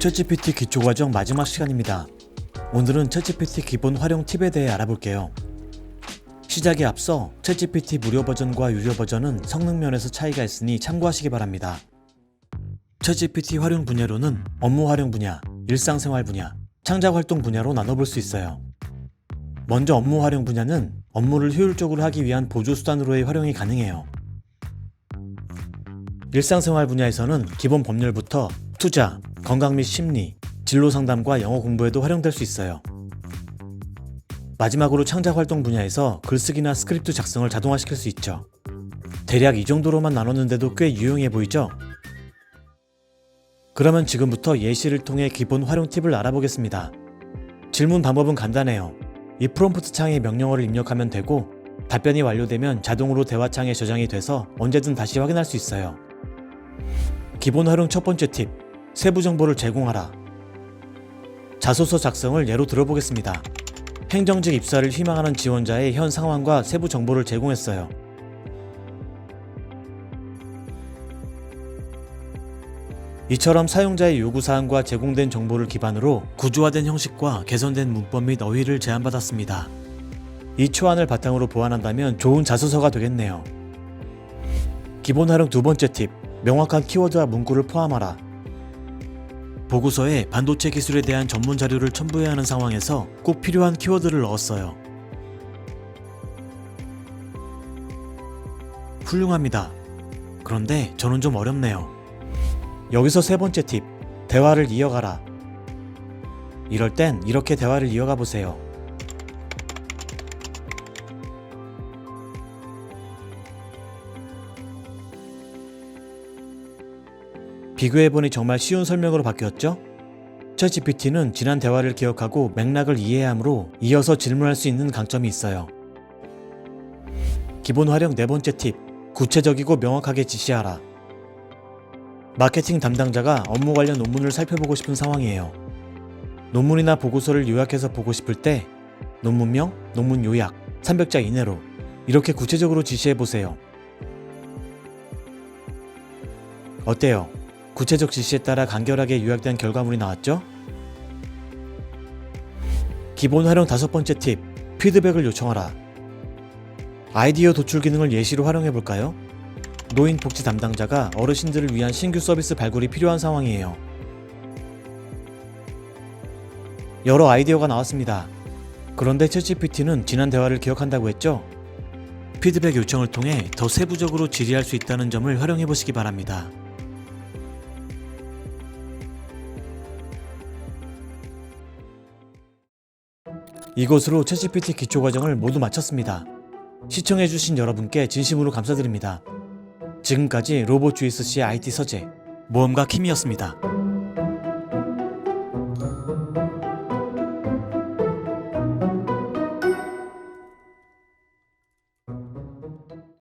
챗GPT 기초과정 마지막 시간입니다. 오늘은 챗GPT 기본 활용 팁에 대해 알아볼게요. 시작에 앞서 챗GPT 무료 버전과 유료 버전은 성능 면에서 차이가 있으니 참고하시기 바랍니다. 챗GPT 활용 분야로는 업무 활용 분야, 일상생활 분야, 창작 활동 분야로 나눠볼 수 있어요. 먼저 업무 활용 분야는 업무를 효율적으로 하기 위한 보조 수단으로의 활용이 가능해요. 일상생활 분야에서는 기본 법률부터 투자, 건강 및 심리, 진로 상담과 영어 공부에도 활용될 수 있어요. 마지막으로 창작 활동 분야에서 글쓰기나 스크립트 작성을 자동화시킬 수 있죠. 대략 이 정도로만 나눴는데도 꽤 유용해 보이죠? 그러면 지금부터 예시를 통해 기본 활용 팁을 알아보겠습니다. 질문 방법은 간단해요. 이 프롬프트 창에 명령어를 입력하면 되고 답변이 완료되면 자동으로 대화창에 저장이 돼서 언제든 다시 확인할 수 있어요. 기본 활용 첫 번째 팁. 세부 정보를 제공하라. 자소서 작성을 예로 들어보겠습니다. 행정직 입사를 희망하는 지원자의 현 상황과 세부 정보를 제공했어요. 이처럼 사용자의 요구사항과 제공된 정보를 기반으로 구조화된 형식과 개선된 문법 및 어휘를 제안받았습니다. 이 초안을 바탕으로 보완한다면 좋은 자소서가 되겠네요. 기본 활용 두 번째 팁. 명확한 키워드와 문구를 포함하라. 보고서에 반도체 기술에 대한 전문 자료를 첨부해야 하는 상황에서 꼭 필요한 키워드를 넣었어요. 훌륭합니다. 그런데 저는 좀 어렵네요. 여기서 세 번째 팁. 대화를 이어가라. 이럴 땐 이렇게 대화를 이어가 보세요. 비교해보니 정말 쉬운 설명으로 바뀌었죠? 챗GPT는 지난 대화를 기억하고 맥락을 이해하므로 이어서 질문할 수 있는 강점이 있어요. 기본 활용 네 번째 팁. 구체적이고 명확하게 지시하라. 마케팅 담당자가 업무 관련 논문을 살펴보고 싶은 상황이에요. 논문이나 보고서를 요약해서 보고 싶을 때 논문명, 논문 요약, 300자 이내로 이렇게 구체적으로 지시해 보세요. 어때요? 구체적 지시에 따라 간결하게 요약된 결과물이 나왔죠? 기본 활용 다섯 번째 팁, 피드백을 요청하라. 아이디어 도출 기능을 예시로 활용해 볼까요? 노인 복지 담당자가 어르신들을 위한 신규 서비스 발굴이 필요한 상황이에요. 여러 아이디어가 나왔습니다. 그런데 챗GPT는 지난 대화를 기억한다고 했죠? 피드백 요청을 통해 더 세부적으로 질의할 수 있다는 점을 활용해 보시기 바랍니다. 이것으로 챗GPT 기초 과정을 모두 마쳤습니다. 시청해주신 여러분께 진심으로 감사드립니다. 지금까지 로봇 씨의 IT 서재 모험가 킴이었습니다.